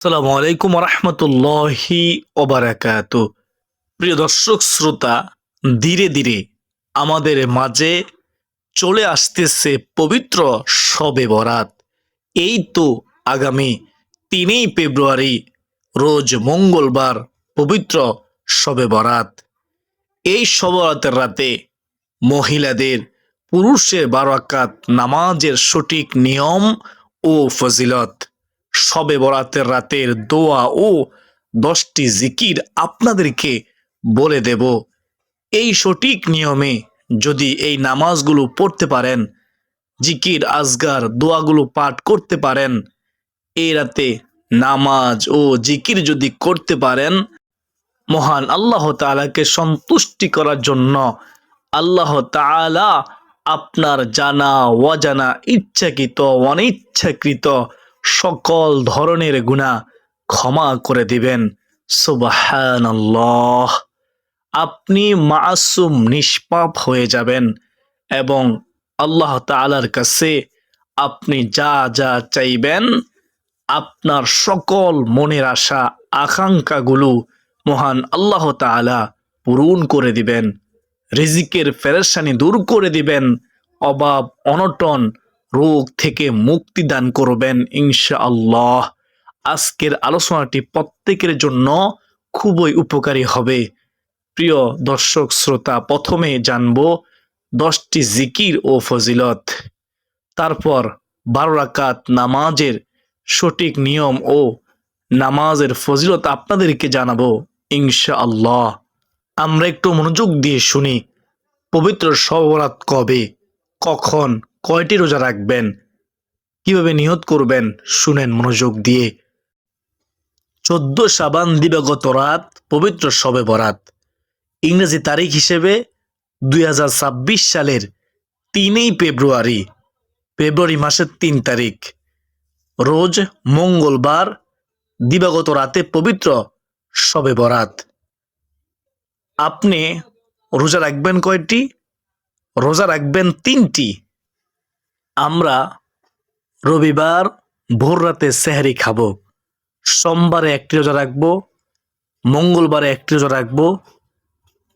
আসসালামু আলাইকুম রহমতুল্লাহি ওবারাকাত প্রিয় দর্শক, শ্রোতা, ধীরে ধীরে আমাদের মাঝে চলে আসতেছে পবিত্র শবে বরাত। এই তো আগামী তিনই ফেব্রুয়ারি, রোজ মঙ্গলবার পবিত্র শবে বরাত। এই শবরাতের রাতে মহিলাদের পুরুষের বারাকাত নামাজের সঠিক নিয়ম ও ফজিলত শবে বরাতের রাতের দোয়া ও দশটি জিকির আপনাদেরকে বলে দেব। এই সঠিক নিয়মে যদি এই নামাজগুলো পড়তে পারেন, জিকির, আজগার, দোয়াগুলো পাঠ করতে পারেন এই রাতে নামাজ ও জিকির যদি করতে পারেন, মহান আল্লাহ তাআলাকে সন্তুষ্টি করার জন্য আল্লাহ তাআলা আপনার জানা, অজানা, ইচ্ছাকৃত, অনিচ্ছাকৃত সকল ধরনের গুণা ক্ষমা করে দিবেন। সুবহানাল্লাহ। আপনি মাসুম, নিষ্পাপ হয়ে যাবেন এবং আল্লাহ তাআলার কাছে আপনি যা যা চাইবেন, আপনার সকল মনের আশা, আকাঙ্ক্ষাগুলো মহান আল্লাহ তাআলা পূরণ করে দিবেন। রিজিকের ফেরেশানি দূর করে দিবেন। অভাব, অনটন রোগ থেকে মুক্তি দান করবেন ইনশাআল্লাহ। আজকের আলোচনাটি প্রত্যেকের জন্য খুবই উপকারী হবে। প্রিয় দর্শক শ্রোতা, প্রথমে জানব দশটি জিকির ও ফজিলত। তারপর বারো রাকাত নামাজের সঠিক নিয়ম ও নামাজের ফজিলত আপনাদেরকে জানাব ইনশাআল্লাহ। আমরা একটু মনোযোগ দিয়ে শুনি, পবিত্র সবরাত কবে, কখন কয়টি রোজা রাখবেন? কীভাবে নিয়ত করবেন? শুনেন মনোযোগ দিয়ে। চোদ্দ সাবান দিবাগত রাত, পবিত্র শবে বরাত। ইংরেজি তারিখ হিসেবে দুই হাজার ছাব্বিশ সালের তিনই ফেব্রুয়ারি ফেব্রুয়ারি মাসের তিন তারিখ। রোজ মঙ্গলবার দিবাগত রাতে পবিত্র শবে বরাত। আপনি রোজা রাখবেন কয়টি? রোজা রাখবেন তিনটি। আমরা রবিবার ভোর রাতে সেহারি খাব। সোমবারে একটি রোজা রাখব, মঙ্গলবারে একটি রোজা রাখব,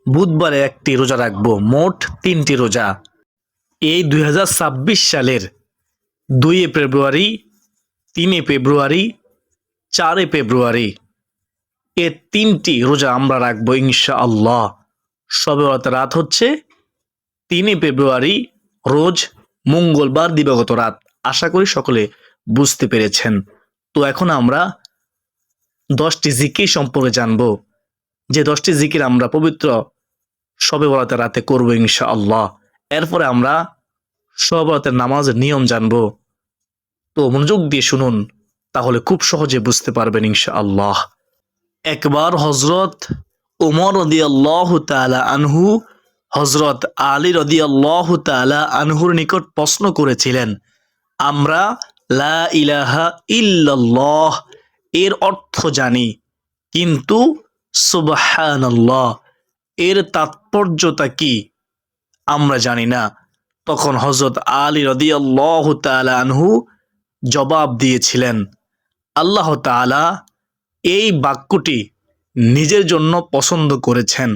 বুধবারে একটি রোজা রাখব, মোট তিনটি রোজা। এই দুই হাজার ছাব্বিশ সালের দুই ফেব্রুয়ারি, তিনে ফেব্রুয়ারি, চারে ফেব্রুয়ারি এ তিনটি রোজা আমরা রাখব ইনশা আল্লাহ সবে রাত হচ্ছে তিনই ফেব্রুয়ারি, রোজ মঙ্গলবার দিবাগত রাত, আশা করি সকলে বুঝতে পেরেছেন। তো এখন আমরা দশটি জিকির সম্পর্কে জানব। যে দশটি জিকির আমরা পবিত্র সবে বরাতের রাতে করব ইনশা আল্লাহ এরপরে আমরা সবে বরাতের নামাজের নিয়ম জানব। তো মনোযোগ দিয়ে শুনুন, তাহলে খুব সহজে বুঝতে পারবেন ইনশা আল্লাহ একবার হজরত উমর আল্লাহ তালা আনহু হজরত আলী রদি আল্লাহ তালা আনহুর নিকট প্রশ্ন করেছিলেন, আমরা লা ইলাহা ইল্লাল্লাহ, এর অর্থ জানি, কিন্তু সুবহানাল্লাহ, এর তাৎপর্যতা কি, আমরা জানি না। তখন হজরত আলী রদি আল্লাহ তালা আনহু জবাব দিয়েছিলেন, আল্লাহ তাআলা এই বাক্যটি নিজের জন্য পছন্দ করেছেন।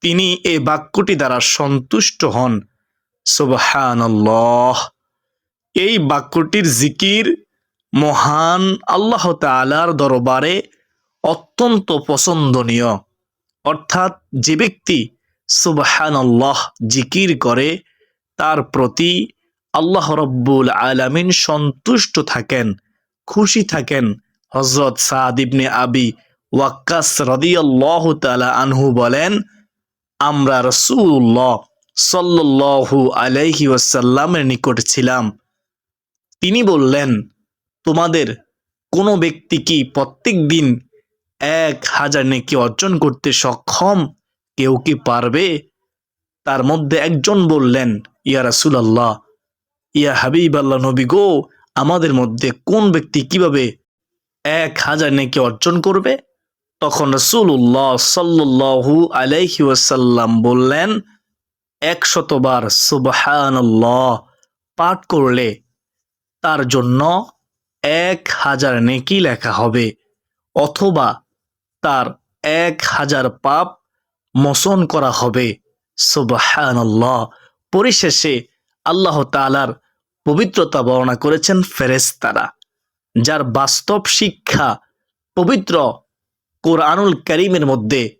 তিনি এই বাক্যটি দ্বারা সন্তুষ্ট হন। সুবহানাল্লাহ। এই বাক্যটির জিকির মহান আল্লাহ তাআলার দরবারে অত্যন্ত পছন্দনীয়। অর্থাৎ যে ব্যক্তি সুবহানাল্লাহ জিকির করে, তার প্রতি আল্লাহ রব্বুল আলামিন সন্তুষ্ট থাকেন, খুশি থাকেন। হজরত সাদ আবি ওয়াক্কাস রদিয়াল্লাহ তালা আনহু বলেন আমরা রসুল্লাহ সাল্লু আলাইহি ওয়াসাল্লামের নিকট ছিলাম। তিনি বললেন, তোমাদের কোনো ব্যক্তি কি প্রত্যেক দিন এক হাজার নেকি অর্জন করতে সক্ষম? কেউ কি পারবে? তার মধ্যে একজন বললেন, ইয়া রাসুলাল্লাহ, ইয়া হাবিব আল্লাহ নবী গো, আমাদের মধ্যে কোন ব্যক্তি কীভাবে এক হাজার নেকি অর্জন করবে? তখন রসুল্লাহ সাল্লু আলাইহি ওয়াসাল্লাম বললেন, একশতবার সুবহানাল্লাহ পাঠ করলে তার জন্য এক হাজার নেকি লেখা হবে, অথবা তার এক হাজার পাপ মোচন করা হবে। সুবহানাল্লাহ। পরিশেষে আল্লাহ তাআলার পবিত্রতা বর্ণনা করেছেন ফেরেস্তারা যার বাস্তব শিক্ষা পবিত্র কোরআনুল করিমের মধ্যে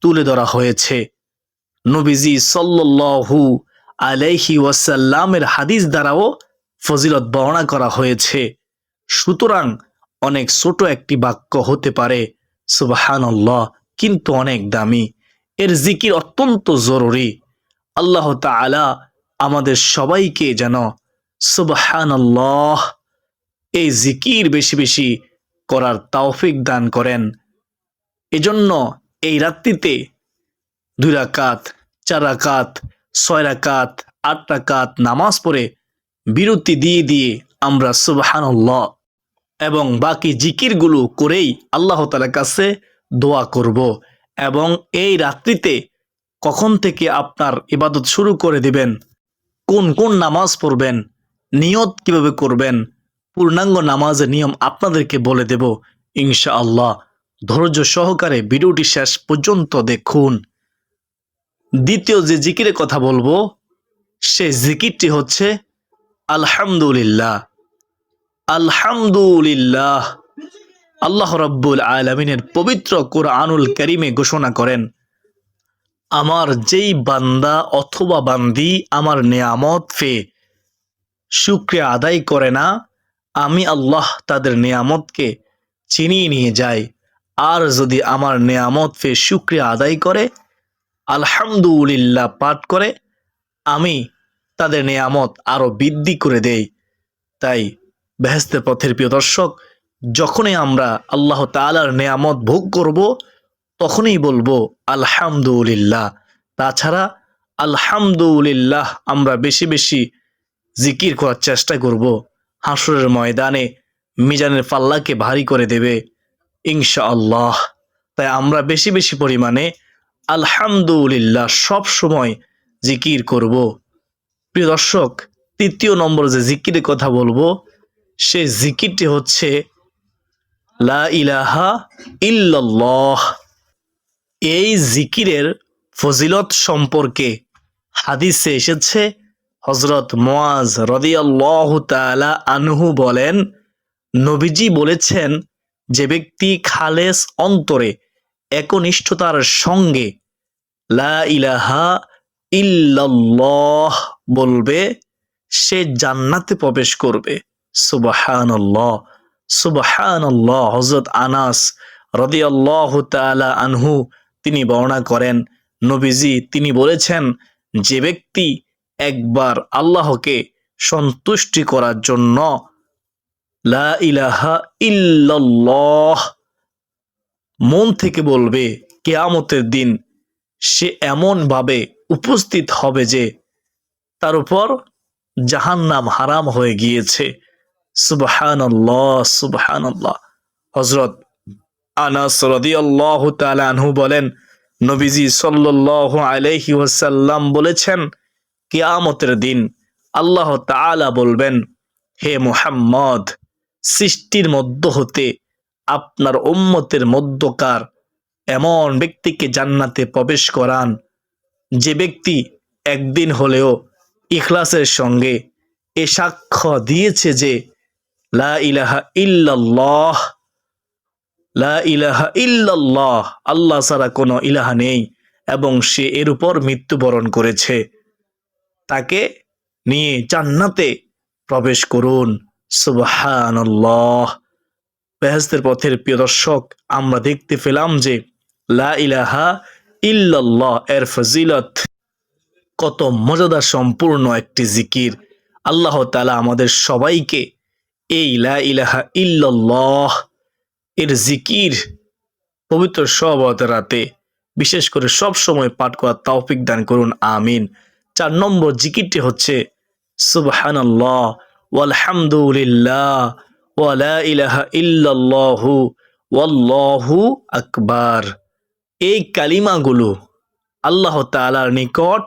তুলে ধরা হয়েছে। নবীজি সাল্লাল্লাহু আলাইহি ওয়াসাল্লামের হাদিস দ্বারাও ফজিলত বর্ণনা করা হয়েছে। সুতরাং অনেক ছোট একটি বাক্য হতে পারে, সুবহানাল্লাহ, কিন্তু অনেক দামি। এর জিকির অত্যন্ত জরুরি। আল্লাহ তাআলা আমাদের সবাইকে যেন সুবহানাল্লাহ, এই জিকির বেশি বেশি করার তাওফিক দান করেন। এজন্য এই রাত্রিতে দুই রাকাত, চার রাকাত, ছয় রাকাত, আট রাকাত নামাজ পড়ে বিরতি দিয়ে দিয়ে আমরা সুবহানাল্লাহ এবং বাকি জিকিরগুলো করেই আল্লাহ তালার কাছে দোয়া করব এবং এই রাত্রিতে কখন থেকে আপনার ইবাদত শুরু করে দিবেন, কোন কোন নামাজ পড়বেন, নিয়ত কীভাবে করবেন, পূর্ণাঙ্গ নামাজের নিয়ম আপনাদেরকে বলে দেব ইনশাআল্লাহ। ধৈর্য সহকারে ভিডিওটি শেষ পর্যন্ত দেখুন। দ্বিতীয় যে জিকিরের কথা বলব, সে জিকিরটি হচ্ছে, আলহামদুলিল্লাহ। আলহামদুলিল্লাহ। আল্লাহ রব্বুল আলমিনের পবিত্র কোরআনুল করিমে ঘোষণা করেন, আমার যেই বান্দা অথবা বান্দি আমার নেয়ামত ফে, শুক্রিয়া আদায় করে না, আমি আল্লাহ তাদের নেয়ামতকে চিনিয়ে নিয়ে যাই। আর যদি আমার নেয়ামত ফে শুক্রিয়া আদায় করে, আলহামদুলিল্লাহ পাঠ করে, আমি তাদের নেয়ামত আরও বৃদ্ধি করে দেই। তাই বেহেস্তের পথের প্রিয় দর্শক, যখনই আমরা আল্লাহ তালার নেয়ামত ভোগ করব, তখনই বলব আলহামদুলিল্লাহ। তাছাড়া আলহামদুলিল্লাহ আমরা বেশি বেশি জিকির করার চেষ্টা করব। হাসরের ময়দানে মিজানের পাল্লাকে ভারী করে দেবে। ইনশাআল্লাহ। তাই আমরা বেশি বেশি পরিমাণে আলহামদুলিল্লাহ সব সময় জিকির করব। প্রিয় দর্শক, তৃতীয় নম্বর যে জিকিরের কথা বলব সে জিকিরটি হচ্ছে, লা ইলাহা ইল্লাল্লাহ। এই জিকিরের ফজিলত সম্পর্কে হাদিসে এসেছে হজরত মোয়াজ রদিয়াল্লাহ তালা আনহু বলেন, নবীজি বলেছেন যে ব্যক্তি খালেস অন্তরে একনিষ্ঠতার সঙ্গে লা ইলাহা ইল্লাল্লাহ বলবে, সে জান্নাতে প্রবেশ করবে। সুবহানাল্লাহ সুবহানাল্লাহ। হযরত আনাস রাদিয়াল্লাহু তাআলা আনহু তিনি বর্ণনা করেন, নবীজি তিনি বলেছেন, যে ব্যক্তি একবার আল্লাহকে সন্তুষ্টি করার জন্য লা ইলাহা ইল্লাল্লাহ। মন থেকে বলবে, কেয়ামতের দিন সে এমন ভাবে উপস্থিত হবে যে তার উপর জাহান্নাম হারাম হয়ে গিয়েছে। সুবহানাল্লাহ সুবহানাল্লাহ। হযরত আনাস রাদিয়াল্লাহু তাআলা আনহু বলেন, নবীজি সাল্লাল্লাহু আলাইহি ওয়াসাল্লাম বলেছেন, কিয়ামতের দিন আল্লাহ তাআলা বলবেন, হে মুহাম্মদ সৃষ্টির মধ্য হতে আপনার উম্মতের মধ্যকার এমন ব্যক্তিকে জান্নাতে প্রবেশ করান। যে ব্যক্তি একদিন হলেও ইখলাসের সঙ্গে এ সাক্ষ্য দিয়েছে যে, লা ইলাহা লা ইলাহা আল্লাহ ছাড়া কোনো ইলাহা নেই এবং সে এর উপর মৃত্যুবরণ করেছে। তাকে নিয়ে জান্নাতে প্রবেশ করুন। সুবহানাল্লাহ। বেহেস্তের পথের প্রিয় দর্শক, আমরা দেখতে পেলাম যে লা ইলাহা ইল্লাল্লাহ এর ফজিলত। কত মজাদার সম্পূর্ণ একটি জিকির। আল্লাহ তালা আমাদের সবাইকে এই লা ইলাহা ইল্লাল্লাহ এর জিকির পবিত্র সবত রাতে বিশেষ করে সব সময় পাঠ করার তৌফিক দান করুন, আমিন। চার নম্বর জিকিরটি হচ্ছে সুবহানাল্লাহ। ওয়ালহামদুলিল্লাহ ওয়ালা ইলাহা ইল্লাল্লাহু, ওয়াল্লাহু আকবার। এই কালিমাগুলো আল্লাহ তালার নিকট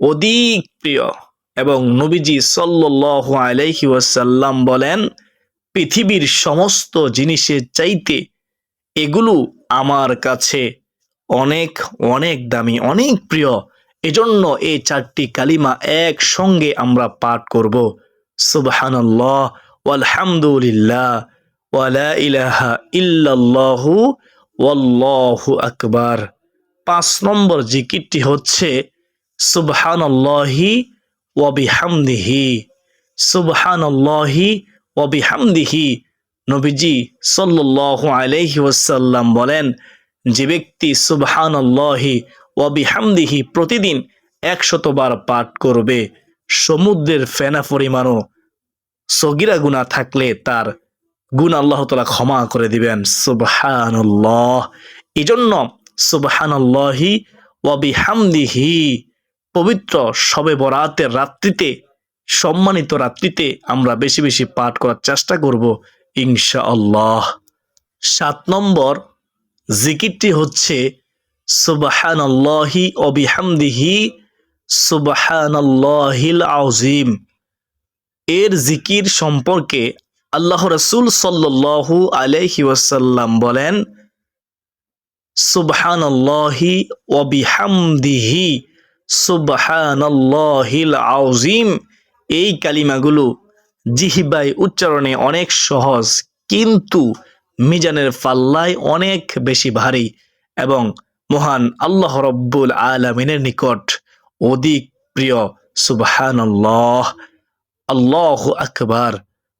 অধিক প্রিয় এবং নবীজি সাল্লাল্লাহু আলাইহি ওয়াসাল্লাম বলেন, পৃথিবীর সমস্ত জিনিসের চাইতে এগুলো আমার কাছে অনেক অনেক দামি, অনেক প্রিয়। এজন্য এই চারটি কালিমা একসঙ্গে আমরা পাঠ করব। সুবহানাল্লাহ, ওয়ালহামদুলিল্লাহ ওয়ালা ইলাহা ইল্লাল্লাহু, ওয়াল্লাহু আকবার। পাঁচ নম্বর জিকিরটি হচ্ছে, সুবহানাল্লাহি ওয়া বিহামদিহি, সুবহানাল্লাহি ওয়া বিহামদিহি। নবীজি সাল্লাল্লাহু আলাইহি ওয়াসাল্লাম বলেন, যে ব্যক্তি সুবহানাল্লাহি ওয়া বিহামদিহি প্রতিদিন একশতবার পাঠ করবে সমুদ্রের ফেনা পরিমাণও সগিরা গুণা থাকলে তার গুণ আল্লাহ তালা ক্ষমা করে দিবেন। সুবহানাল্লাহ। এই জন্য সুবহানাল্লাহি ওয়া বিহামদিহি পবিত্র শবে বরাতের রাত্রিতে, সম্মানিত রাত্রিতে আমরা বেশি বেশি পাঠ করার চেষ্টা করব ইনশাআল্লাহ। সাত নম্বর জিকিরটি হচ্ছে সুবহানাল্লাহি ও বিহামদিহি সুবহানাল্লাহিল আউজিম এর জিকির সম্পর্কে আল্লাহ রসুল সাল্লাল্লাহু আলাইহি ওয়াসাল্লাম বলেন, সুবহানাল্লাহি ও বিহামদিহি সুবহানাল্লাহিল আউজিম এই কালিমাগুলো জিহিবাই উচ্চারণে অনেক সহজ, কিন্তু মিজানের পাল্লায় অনেক বেশি ভারী এবং মহান আল্লাহ রব্বুল আলমিনের নিকট অধিক প্রিয় সুবাহান আল্লাহ আকবার।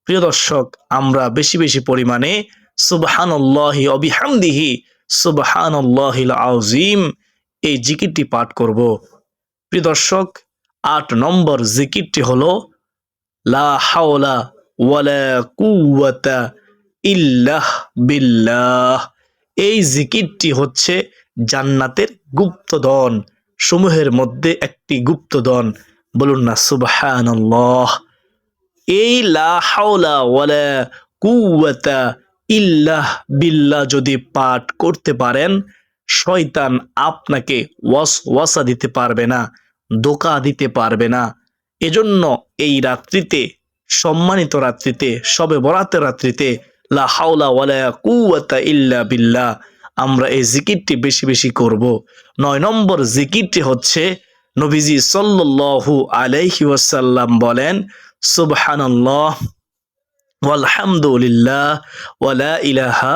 প্রিয় দর্শক, আমরা বেশি বেশি পরিমাণে সুবহানাল্লাহি অবিহামদিহি সুবহানাল্লাহিল আউজিম এই জিকিরটি পাঠ করব। প্রিয় দর্শক, আট নম্বর জিকিরটি হল, লা হাওলা ওয়ালা কুওয়াতা ইল্লাহ বিল্লাহ। এই জিকিরটি হচ্ছে জান্নাতের গুপ্তধন। সমূহের মধ্যে একটি গুপ্তধন। বলুন না, সুবহানাল্লাহ। এই লা হাওলা ওয়ালা কুওয়াতা ইল্লাহ বিল্লাহ যদি পাঠ করতে পারেন, শয়তান আপনাকে ওয়াস ওয়াসা দিতে পারবে না দোকা দিতে পারবে না। এজন্য এই রাত্রিতে, সম্মানিত রাত্রিতে, সবে বরাতের রাত্রিতে লা হাওলা ওয়ালা কুওয়াতা ইল্লা বিল্লাহ আমরা এই জিকিরটি বেশি বেশি করব। নয় নম্বর জিকিরটি হচ্ছে, নবীজি সাল্লাল্লাহু আলাইহি ওয়াসাল্লাম বলেন, সুবহানাল্লাহ, ওয়ালহামদুলিল্লাহ ওয়ালা ইলাহা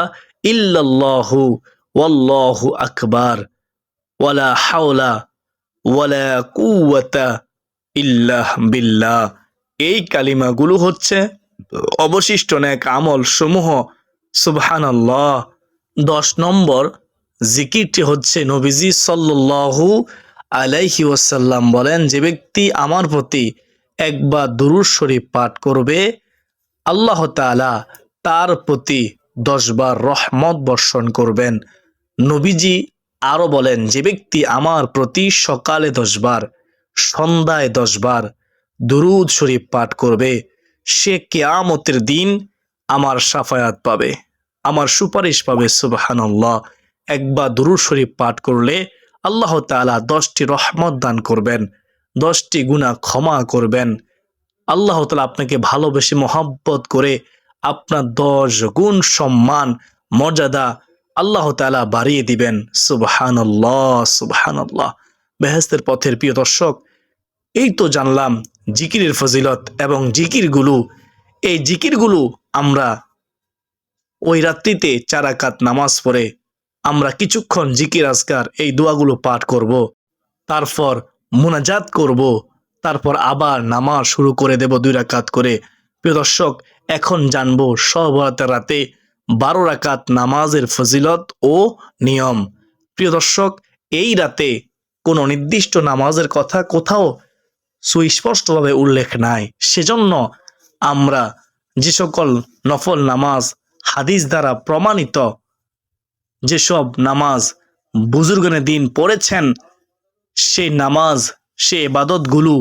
ইল্লাল্লাহু, ওয়াল্লাহু আকবার ওয়ালা হাওলা ওয়ালা কুওয়াতা ইল্লাহ বিল্লাহ। এই কালিমাগুলো হচ্ছে অবশিষ্ট নেক আমল সমূহ সুবহানাল্লাহ দশ নম্বর জিকিরটি হচ্ছে নবীজি সাল্লাল্লাহু আলাইহি ওয়াসাল্লাম বলেন, যে ব্যক্তি আমার প্রতি একবার দুরুদ শরীফ পাঠ করবে, আল্লাহ তাআলা তার প্রতি দশবার রহমত বর্ষণ করবেন। নবীজি আরও বলেন, যে ব্যক্তি আমার প্রতি সকালে দশবার সন্ধ্যায় দশবার দুরুদ শরীফ পাঠ করবে, সে কেয়ামতের দিন আমার সাফায়াত পাবে। আমার সুপারিশ পাবে, সুবহানাল্লাহ। একবার দুরুদ শরীফ পাঠ করলে আল্লাহ তাআলা দশটি রহমত দান করবেন, দশটি গুণা ক্ষমা করবেন। আল্লাহ তালা আপনাকে ভালোবেসে মহাব্বত করে আপনার দশ গুণ সম্মান, মর্যাদা আল্লাহ তাআলা বাড়িয়ে দিবেন, সুবহানাল্লাহ সুবহানাল্লাহ। বেহেস্তের পথের প্রিয় দর্শক, এই তো জানলাম জিকিরের ফজিলত এবং জিকিরগুলো। এই জিকিরগুলো আমরা ওই রাত্রিতে চারাকাত নামাজ পড়ে আমরা কিছুক্ষণ জিকির, আজকার এই দোয়াগুলো পাঠ করব। তারপর মোনাজাত করব। তারপর আবার নামাজ শুরু করে দেব দুই রাকাত করে। প্রিয় দর্শক, এখন জানব সহবরাতের রাতে বারো রাকাত নামাজের ফজিলত ও নিয়ম। প্রিয় দর্শক, এই রাতে কোনো নির্দিষ্ট নামাজের কথা কোথাও সুস্পষ্টভাবে উল্লেখ নাই। সেজন্য আমরা যে সকল নফল নামাজ হাদিস দ্বারা প্রমাণিত যেসব নামাজ বুজুর্গনে দিন পড়েছেন, সেই নামাজ, সে এবাদতগুলো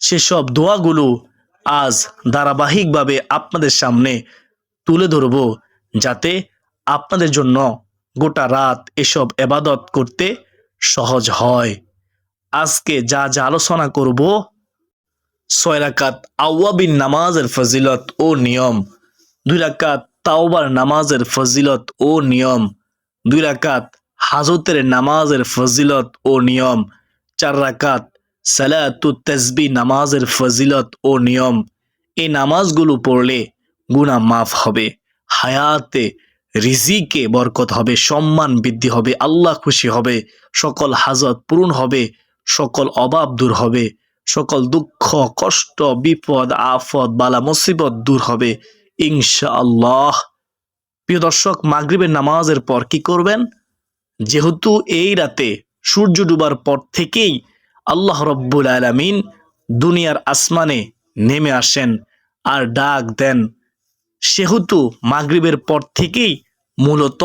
সেসব দোয়াগুলো আজ ধারাবাহিকভাবে আপনাদের সামনে তুলে ধরব যাতে আপনাদের জন্য গোটা রাত এসব এবাদত করতে সহজ হয়। আজকে যা যা আলোচনা করব, ছয় রাকাত আওয়াবিন নামাজের ফজিলত ও নিয়ম দুই রাকাত তাওবার নামাজের ফজিলত ও নিয়ম, দুই রাকাত হাজতের নামাজের ফজিলত ও নিয়ম, চার রাকাত সালাতু তসবি নামাজের ফজিলত ও নিয়ম। এই নামাজগুলো পড়লে গুণা মাফ হবে, হায়াতে রিজিকে বরকত হবে, সম্মান বৃদ্ধি হবে, আল্লাহ খুশি হবে, সকল হাজত পূরণ হবে, সকল অভাব দূর হবে, সকল দুঃখ, কষ্ট, বিপদ, আফত, বালা, মুসিবত দূর হবে। ইনশাআল্লাহ। প্রিয় দর্শক, মাগরিবের নামাজের পর কি করবেন? যেহেতু এই রাতে সূর্য ডুবার পর থেকেই আল্লাহ রব্বুল আলামিন দুনিয়ার আসমানে নেমে আসেন আর ডাক দেন। সেহেতু মাগরিবের পর থেকেই মূলত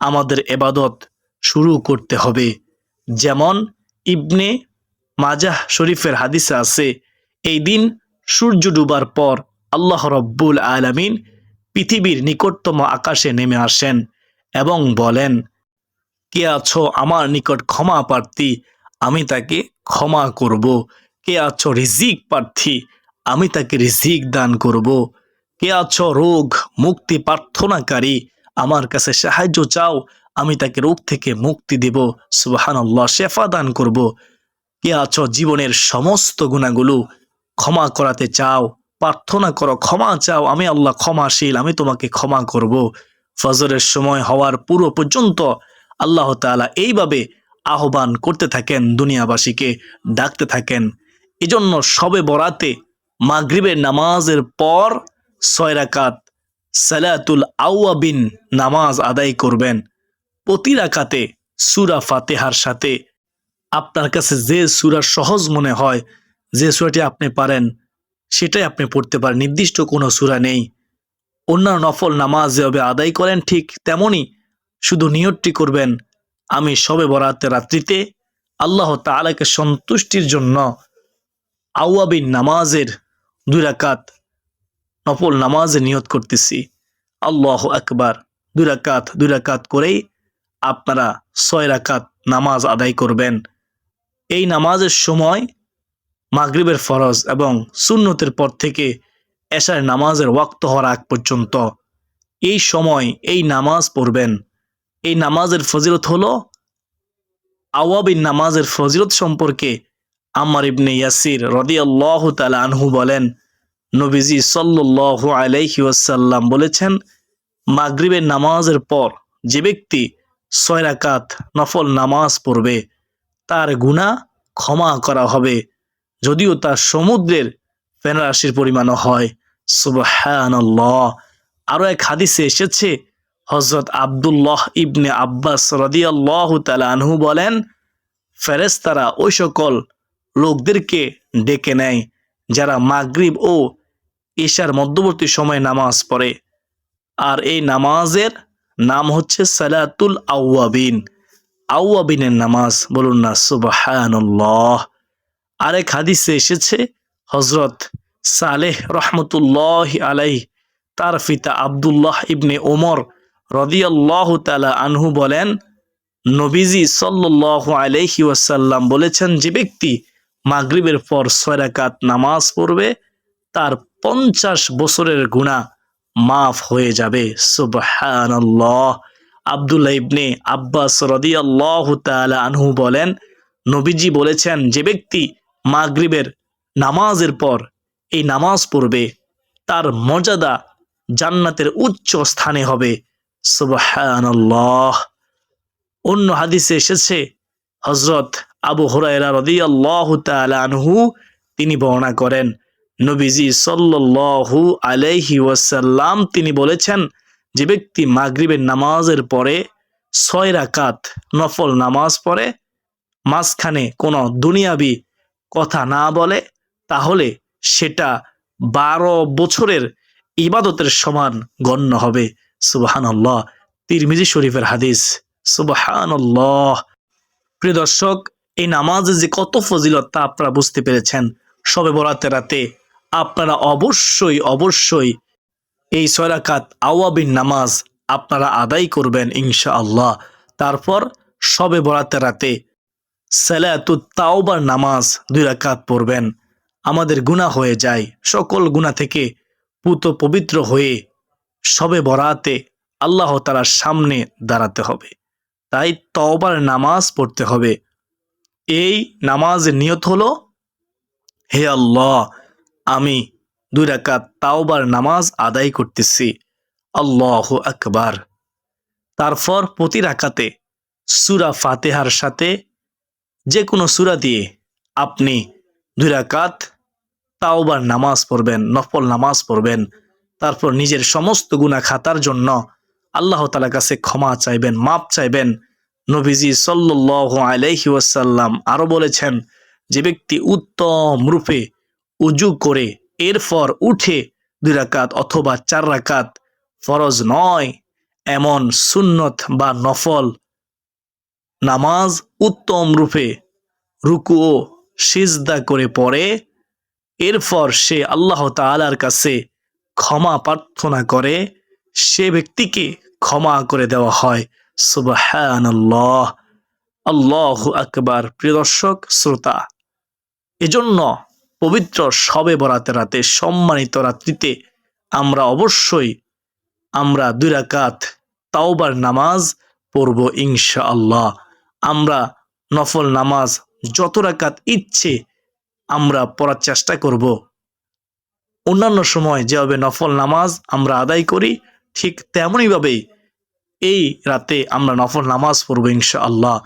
আমাদের এবাদত শুরু করতে হবে। যেমন ইবনে মাজাহ শরীফের হাদিসে আছে, এই দিন সূর্য ডুবার পর আল্লাহ রব্বুল আলামিন পৃথিবীর নিকটতম আকাশে নেমে আসেন এবং বলেন, কে আছো আমার নিকট ক্ষমা প্রার্থী, আমি তাকে ক্ষমা করব। কে আছো রিজিক প্রার্থী, আমি তাকে রিজিক দান করব। কে আছো রোগ মুক্তি প্রার্থনাকারী, আমার কাছে সাহায্য চাও, আমি তাকে রোগ থেকে মুক্তি দেব। সুবহানাল্লাহ, শেফা দান করব। কে আছো জীবনের সমস্ত গুণাগুলো ক্ষমা করাতে চাও প্রার্থনা করো, ক্ষমা চাও, আমি আল্লাহ ক্ষমাশীল, আমি তোমাকে ক্ষমা করব। ফজরের সময় হওয়ার পুরো পর্যন্ত আল্লাহ তাআলা এইভাবে আহ্বান করতে থাকেন, দুনিয়াবাসীকে ডাকতে থাকেন। এজন্য সবে বরাতে মাগরিবের নামাজের পর ছয় রাকাত সালাতুল আউয়াবিন নামাজ আদায় করবেন। প্রতি রাকাতে সুরা ফাতেহার সাথে আপনার কাছে যে সুরা সহজ মনে হয়, যে সুরাটি আপনি পারেন সেটাই আপনি পড়তে পারেন। নির্দিষ্ট কোনো সুরা নেই। অন্যান্য নফল নামাজ যেভাবে আদায় করেন, ঠিক তেমনই শুধু নিয়তটি করবেন আমি সবে বরাতে রাত্রিতে। আল্লাহ তাআলাকে সন্তুষ্টির জন্য আউয়াবিন নামাজের দুই রাকাত নফল নামাজে নিয়ত করতেছি। আল্লাহ আকবার। দুই রাকাত দুই রাকাত করেই আপনারা ছয় রাকাত নামাজ আদায় করবেন। এই নামাজের সময় মাগরিবের ফরজ এবং সুন্নতের পর থেকে এশার নামাজের ওয়াক্ত হওয়ার আগ পর্যন্ত এই সময় এই নামাজ পড়বেন। এই নামাজের ফজিলত হলো আওয়াবিন নামাজের ফজিলত সম্পর্কে আমার ইবনে ইয়াসির রদিয়াল্লাহ তালা আনহু বলেন, নবীজি সাল্লাহ আলাইহি ওয়াসাল্লাম বলেছেন, মাগরিবের নামাজের পর যে ব্যক্তি ছয় রাকাত নফল নামাজ পড়বে, তার গুণা ক্ষমা করা হবে। যদিও তার সমুদ্রের ফেনারাশির পরিমাণও হয়। সুবহানাল্লাহ। আরও এক হাদিসে এসেছে হজরত আবদুল্লাহ ইবনে আব্বাস রদিয়াল্লাহ তালা আনহু বলেন ফেরেস্তারা ওই সকল লোকদেরকে ডেকে নেয় যারা মাগরিব ও ঈশার মধ্যবর্তী সময়ে নামাজ পড়ে। আর এই নামাজের নাম হচ্ছে সালাতুল আউয়াবিন। আউয়াবিনের নামাজ বলুন না, সুবহানাল্লাহ। আরেক হাদিসে এসেছে হজরত সালেহ রহমতুল্লাহ আলাই তার পিতা আবদুল্লাহ ইবনে ওমর রদিয়াল্লাহ তালা আনহু বলেন, নবীজি সাল্লাহ আলাইহি ওয়াসাল্লাম বলেছেন, যে ব্যক্তি মাগরিবের পর ছয় রাকাত নামাজ পড়বে, তার পঞ্চাশ বছরের গুণা মাফ হয়ে যাবে। সুবহানাল্লাহ। আবদুল্লাহ ইবনে আব্বাস রদিয়াল্লাহ তাআলা আনহু বলেন, নবীজি বলেছেন, যে ব্যক্তি মাগরিবের নামাজের পর এই নামাজ পড়বে, তার মর্যাদা জান্নাতের উচ্চ স্থানে হবে। সুবহানাল্লাহ। অন্য হাদিসে এসেছে হজরত আবু তাআলা আনহু, তিনি বর্ণনা করেন, নবীজি সাল্লাল্লাহু আলাইহি ওয়াসাল্লাম, তিনি বলেছেন, যে ব্যক্তি মাগরিবের নামাজের পরে ছয় রাকাত নফল নামাজ পড়ে, মাঝখানে কোনো দুনিয়াবি কথা না বলে, তাহলে সেটা বারো বছরের ইবাদতের সমান গণ্য হবে। সুবাহানল্লাহ। তিরমিজি শরীফের হাদিস। সুবাহানল্লাহ। প্রিয় দর্শক, এই নামাজে যে কত ফজিলত তা আপনারা বুঝতে পেরেছেন। সবে বরাতে রাতে আপনারা অবশ্যই অবশ্যই এই সয়রাকাত আওয়াবিন নামাজ আপনারা আদায় করবেন ইনশা আল্লাহ তারপর সবে বরাতে রাতে সালাতুত তাওবার নামাজ দুই রাকাত পড়বেন। আমাদের গুনাহ হয়ে যায়। সকল গুনাহ থেকে পুত পবিত্র হয়ে সবে বরাতে আল্লাহ তালার সামনে দাঁড়াতে হবে। তাই তওবার নামাজ পড়তে হবে। এই নামাজের নিয়ত হলো, হে আল্লাহ, আমি দুই রাকাত তাওবার নামাজ আদায় করতেছি। আল্লাহ আকবার। তারপর প্রতি রাকাতে সুরা ফাতেহার সাথে যে কোনো সুরা দিয়ে আপনি দুই রাকাত তাওবার নামাজ পড়বেন, নফল নামাজ পড়বেন, তারপর নিজের সমস্ত গুণা খাতার জন্য আল্লাহ তালা কাছে ক্ষমা চাইবেন, মাপ চাইবেন। নবীজি সাল্লাহ আলাইহি ওয়াসাল্লাম আরও বলেছেন, যে ব্যক্তি উত্তম রূপে উজু করে এরপর উঠে দুই রাকাত অথবা চার রাকাত ফরজ নয়, এমন সুন্নত বা নফল নামাজ উত্তম রূপে রুকু ও সিজদা করে পড়ে। এরপর সে আল্লাহ তাআলার কাছে ক্ষমা প্রার্থনা করে। সে ব্যক্তিকে ক্ষমা করে দেওয়া হয়। সুবহানাল্লাহ। আল্লাহ আকবার। প্রিয় দর্শক, শ্রোতা, এজন্য পবিত্র সবে বরাতে রাতে সম্মানিত রাত্রিতে আমরা অবশ্যই আমরা দুই রাকাত তাওবার নামাজ পড়ব ইনশা আল্লাহ আমরা নফল নামাজ যত রাকাত ইচ্ছে আমরা পড়ার চেষ্টা করব। অন্যান্য সময় যেভাবে নফল নামাজ আমরা আদায় করি, ঠিক তেমনইভাবেই এই রাতে আমরা নফল নামাজ পড়ব ইনশা আল্লাহ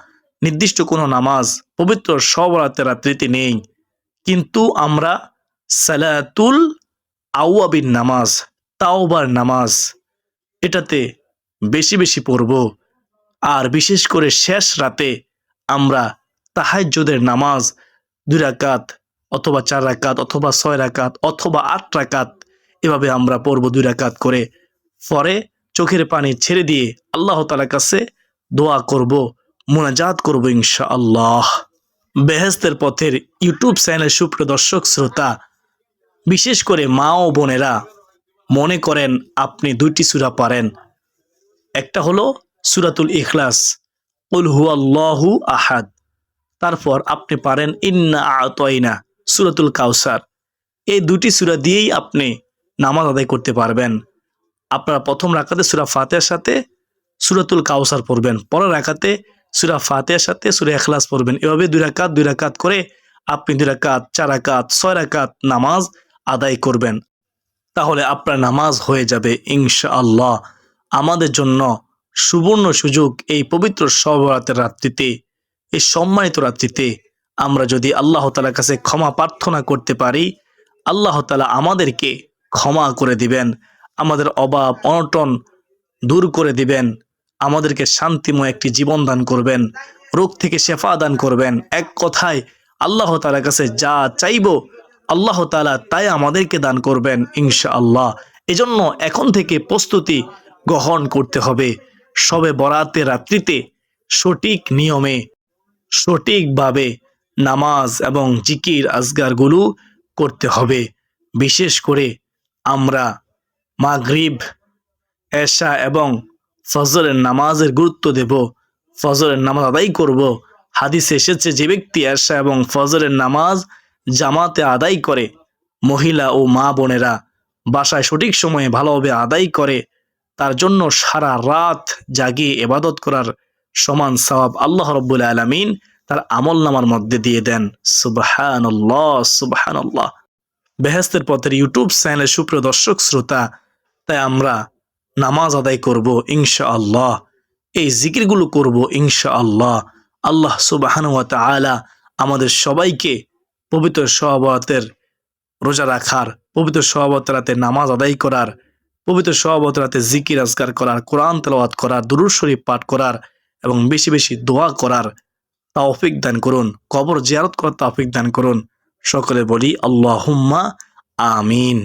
নির্দিষ্ট কোনো নামাজ পবিত্র সব রাতে রাত্রিতে নেই। কিন্তু আমরা সালাতুল আউয়াবিন নামাজ, তাওবার নামাজ এটাতে বেশি বেশি পড়ব। আর বিশেষ করে শেষ রাতে আমরা তাহাজ্জুদের নামাজ দুই রাকাত অথবা চার রাকাত অথবা ছয় রাকাত অথবা আট রাকাত এভাবে আমরা পড়ব দুই রাকাত করে। পরে চোখের পানি ছেড়ে দিয়ে আল্লাহ তালার কাছে দোয়া করব, মোনাজাত করব ইনশা আল্লাহ বেহেস্তের পথের ইউটিউব চ্যানেল সুপ্রিয় দর্শক, শ্রোতা, বিশেষ করে মা ও বোনেরা মনে করেন আপনি দুইটি সুরা পারেন। একটা হলো সুরাতুল ইখলাস। উল হু আল্লাহু আহাদ। তারপর আপনি পারেন, ইন্না আতয়না সুরাতুল কাউসার। এই দুটি সুরা দিয়েই আপনি নামাজ আদায় করতে পারবেন। আপনারা প্রথম রাখাতে সুরা ফাতেহার সাথে সুরাতুল কাউসার পড়বেন। পরের রাখাতে সুরা ফাতেহার সাথে সুরা এখলাস পড়বেন। এভাবে দুই রাকাত দুই রাকাত করে আপনি দুই রাকাত, চার রাকাত, ছয় রাকাত নামাজ আদায় করবেন। তাহলে আপনার নামাজ হয়ে যাবে ইনশা আল্লাহ আমাদের জন্য সুবর্ণ সুযোগ এই পবিত্র সবরাতের রাত্রিতে, এই সম্মানিত রাত্রিতে আমরা যদি আল্লাহ তালার কাছে ক্ষমা প্রার্থনা করতে পারি, আল্লাহ তালা আমাদেরকে ক্ষমা করে দিবেন, আমাদের অভাব, অনটন দূর করে দিবেন, আমাদেরকে শান্তিময় একটি জীবন দান করবেন, রোগ থেকে শেফা দান করবেন। এক কথায়, আল্লাহ তালার কাছে যা চাইব, আল্লাহ তালা তাই আমাদেরকে দান করবেন ইনশা আল্লাহ এজন্য এখন থেকে প্রস্তুতি গ্রহণ করতে হবে। সবে বরাতের রাত্রিতে সঠিক নিয়মে, সঠিকভাবে নামাজ এবং জিকির আজগারগুলো করতে হবে। বিশেষ করে আমরা মাগরিব, এশা এবং ফজরের নামাজের গুরুত্ব দেব। ফজরের নামাজ আদায় করব। হাদিস এসেছে, যে ব্যক্তি এশা এবং ফজরের নামাজ জামাতে আদায় করে, মহিলা ও মা বোনেরা বাসায় সঠিক সময়ে ভালোভাবে আদায় করে তার জন্য সারা রাত জাগিয়ে এবাদত করার সমান সওয়াব আল্লাহ রব্বুল আলমিন তার আমল নামার মধ্যে দিয়ে দেন। সুবাহান সুবাহান বেহেস্তের পথের ইউটিউব চ্যানেলের সুপ্রিয় দর্শক শ্রোতা, তাই আমরা নামাজ আদায় করব ইনশা আল্লাহ এই জিকিরগুলো করব ইনশা আল্লাহ আল্লাহ সুবাহান আলা আমাদের সবাইকে পবিত্র সহবতের রোজা রাখার, পবিত্র সহবতরাতে নামাজ আদায় করার পবিত্র সহবতরাতে জিকির, আজগার করার, কোরআন তেলাওয়াত করার দুরুর শরীফ পাঠ করার এবং বেশি বেশি দোয়া করার তাওফিক দান করুন, কবর জিয়ারত করার তাওফিক দান করুন। সকলে বলি আল্লাহুম্মা আমিন।